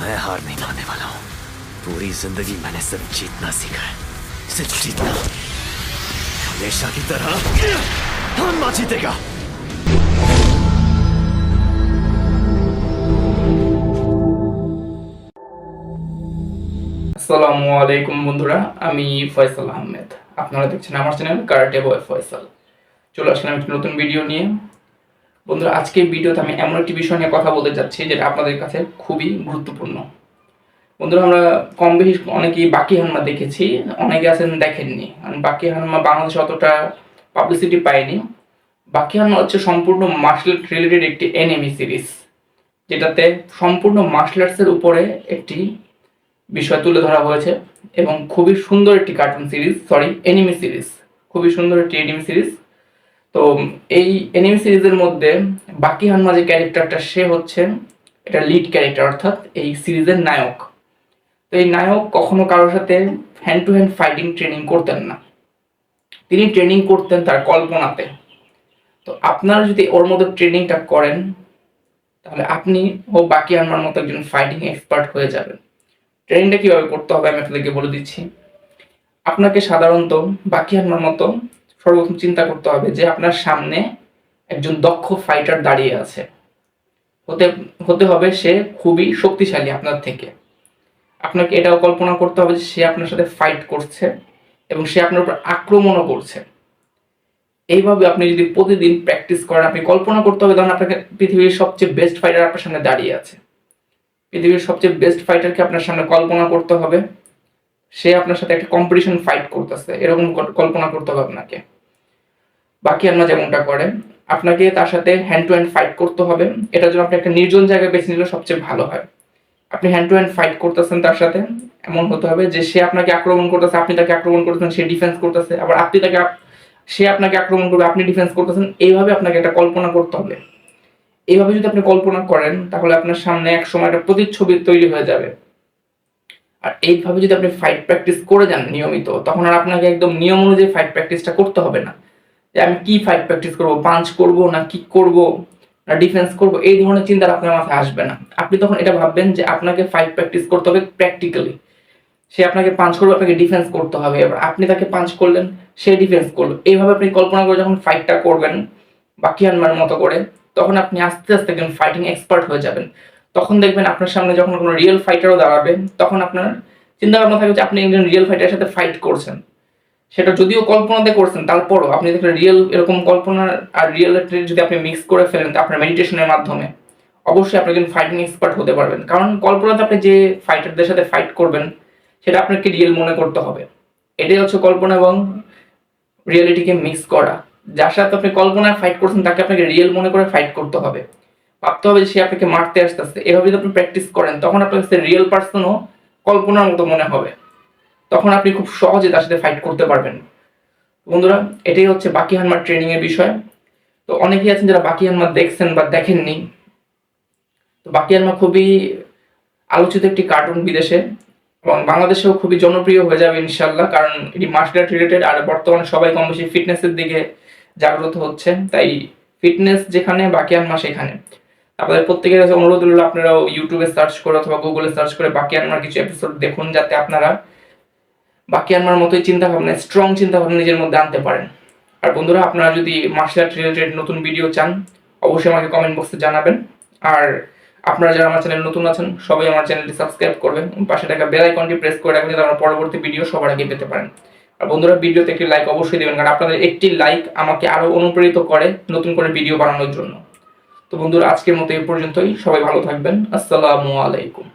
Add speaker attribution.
Speaker 1: मैं हार नहीं मानने वाला हूँ पूरी जिंदगी मैंने सिर्फ जीतना सीखा है सिर्फ जीतना हमेशा की तरह हम जीतेगा
Speaker 2: আসসালামু আলাইকুম বন্ধুরা আমি ফয়সাল আহমেদ আপনারা দেখছেন আমার চ্যানেল কারাটে বয় ফয়সাল চলে আসলাম একটি নতুন ভিডিও নিয়ে বন্ধুরা, আজকে ভিডিওতে আমি এমন একটি বিষয় নিয়ে কথা বলতে যাচ্ছি যেটা আপনাদের কাছে খুবই গুরুত্বপূর্ণ। বন্ধুরা, আমরা কম বেশি অনেকেই বাকি হানমা দেখেছি, অনেকে আছেন দেখেননি। আর বাকি হানমা বাংলাদেশে অতটা পাবলিসিটি পায়নি বাকি হানমা হচ্ছে সম্পূর্ণ মার্শাল রিলেটেড একটি এনিমি সিরিজ যেটাতে সম্পূর্ণ মার্শাল আর্টসের উপরে একটি বিষয় তুলে ধরা হয়েছে এবং খুবই সুন্দর একটি cartoon series sorry anime series খুবই সুন্দর একটি এনিমি সিরিজ তো এই এনিমি সিরিজের মধ্যে বাকি হানমা যে ক্যারেক্টারটা সে হচ্ছে এটা লিড ক্যারেক্টার অর্থাৎ এই সিরিজের নায়ক। তো এই নায়ক কখনো কারোর সাথে hand to hand fighting training করতেন না। তিনি ট্রেনিং করতেন তার কল্পনাতে। তো আপনারা যদি ওর মধ্যে ট্রেনিংটা করেন, তাহলে আপনি ও বাকি হানমার মতো একজন ফাইটিং এক্সপার্ট হয়ে যাবেন। ট্রেনিংটা কীভাবে করতে হবে আমি আপনাদেরকে বলে দিচ্ছি। আপনাকে সাধারণত বাকি হানমার মতো সর্বপ্রথম চিন্তা করতে হবে যে আপনার সামনে একজন দক্ষ ফাইটার দাঁড়িয়ে আছে। হতে হতে হবে সে খুবই শক্তিশালী আপনার থেকে। আপনাকে এটাও কল্পনা করতে হবে যে সে আপনার সাথে ফাইট করছে এবং সে আপনার উপর আক্রমণও করছে। এইভাবে আপনি যদি প্রতিদিন প্র্যাকটিস করেন, আপনি কল্পনা করতে হবে তখন আপনাকে পৃথিবীর সবচেয়ে বেস্ট ফাইটার আপনার সামনে দাঁড়িয়ে আছে। পৃথিবীর সবচেয়ে বেস্ট ফাইটারকে আপনার সামনে কল্পনা করতে হবে। সে আপনার সাথে একটা কম্পিটিশন ফাইট করতেছে। এরকম কল্পনা করতে হবে আপনাকে। বাকি আন্না যেমনটা করে, আপনাকে তার সাথে হ্যান্ড টু হ্যান্ড ফাইট করতে হবে। এটার জন্য আপনি একটা নির্জন জায়গায় বেছে নিলে সবচেয়ে ভালো হয়। আপনি হ্যান্ড টু হ্যান্ড ফাইট করতেছেন তার সাথে, এমন হতে হবে যে সে আপনাকে আক্রমণ করতেছে, আপনি তাকে আক্রমণ করতেছেন, সে ডিফেন্স করতেছে, আবার আপনি তাকে সে আপনাকে আক্রমণ করবে, আপনি ডিফেন্স করতেছেন, এইভাবে আপনাকে একটা কল্পনা করতে হবে। এইভাবে যদি আপনি কল্পনা করেন, তাহলে আপনার সামনে এক সময় একটা প্রতিচ্ছবি তৈরি হয়ে যাবে। আর এইভাবে যদি আপনি ফাইট প্র্যাকটিস করে যান নিয়মিত, তখন আর আপনাকে একদম নিয়ম অনুযায়ী ফাইট প্র্যাকটিসটা করতে হবে না। যে আমি কি ফাইট প্র্যাকটিস করব পাঞ্চ করব না কি করব, না ডিফেন্স করব, এই ধরনের চিন্তা আপনার মাথায় আসবে না। আপনি তখন এটা ভাববেন যে আপনাকে ফাইট প্র্যাকটিস করতে হবে প্র্যাকটিক্যালি সে আপনাকে পাঞ্চ করবে, আপনাকে ডিফেন্স করতে হবে। এবার আপনি তাকে পাঞ্চ করলেন, সে ডিফেন্স করল। এইভাবে আপনি কল্পনা করে যখন ফাইটটা করবেন বাকি আনমার মতো করে, তখন আপনি আস্তে আস্তে একজন ফাইটিং এক্সপার্ট হয়ে যাবেন। তখন দেখবেন আপনার সামনে যখন কোনো রিয়েল ফাইটারও দাঁড়াবে, তখন আপনার চিন্তা ভাবনা থাকবে যে আপনি একজন রিয়েল ফাইটারের সাথে ফাইট করছেন। সেটা যদিও কল্পনাতে করছেন, তারপরও আপনি দেখলেন রিয়েল এরকম কল্পনা আর রিয়েলিটি যদি আপনি মিক্স করে ফেলেন আপনার মেডিটেশনের মাধ্যমে, অবশ্যই আপনি একজন ফাইটিং এক্সপার্ট হতে পারবেন। কারণ কল্পনাতে আপনি যে ফাইটারদের সাথে ফাইট করবেন, সেটা আপনাকে রিয়েল মনে করতে হবে। এটাই হচ্ছে কল্পনা এবং রিয়েলিটিকে মিক্স করা। যার সাথে আপনি কল্পনায় ফাইট করছেন, তাকে আপনাকে রিয়েল মনে করে ফাইট করতে হবে। ভাবতে হবে যে সে আপনাকে মারতে আসতে আসতে এভাবে যদি আপনি প্র্যাকটিস করেন, তখন আপনার কাছে রিয়েল পার্সনও কল্পনার মতো মনে হবে। তখন আপনি খুব সহজে তার সাথে ফাইট করতে পারবেন। বন্ধুরা, এটাই হচ্ছে বাকি হানমার ট্রেনিং এর বিষয়। তো অনেকেই আছেন যারা বাকি হানমার দেখছেন বা দেখেননি। তো বাকি হানমা খুবই আলোচিত একটি কার্টুন বিদেশে এবং বাংলাদেশেও খুবই জনপ্রিয় হয়ে যাবে ইনশাল্লাহ কারণ এটি মার্শাল আর্ট রিলেটেড আর বর্তমানে সবাই কম বেশি ফিটনেসের দিকে জাগ্রত হচ্ছে। তাই ফিটনেস যেখানে, বাকি আনমা সেখানে। আপনাদের প্রত্যেকের কাছে অনুরোধ হলো আপনারাও ইউটিউবে সার্চ করে অথবা গুগলে সার্চ করে বাকি আনমার কিছু এপিসোড দেখুন, যাতে আপনারা বাকি আনমার মতোই চিন্তা ভাবনা স্ট্রং চিন্তা ভাবনা নিজের মধ্যে আনতে পারেন। আর বন্ধুরা, আপনারা যদি মার্শাল আর্ট রিলেটেড নতুন ভিডিও চান, অবশ্যই আমাকে কমেন্ট বক্সে জানাবেন। আর আপনারা যারা আমার চ্যানেল নতুন আছেন, সবাই আমার চ্যানেলটি সাবস্ক্রাইব করবেন। পাশে থাকা বেল আইকনটি প্রেস করে রাখবেন, যাতে আমার পরবর্তী ভিডিও সবার আগে পেতে পারেন। আর বন্ধুরা ভিডিওতে একটি লাইক অবশ্যই দেবেন, কারণ আপনাদের একটি লাইক আমাকে আরও অনুপ্রেরিত করে নতুন করে ভিডিও বানানোর জন্য। তো বন্ধুরা, আজকের মতো এই পর্যন্তই। সবাই ভালো থাকবেন। আসসালামু আলাইকুম।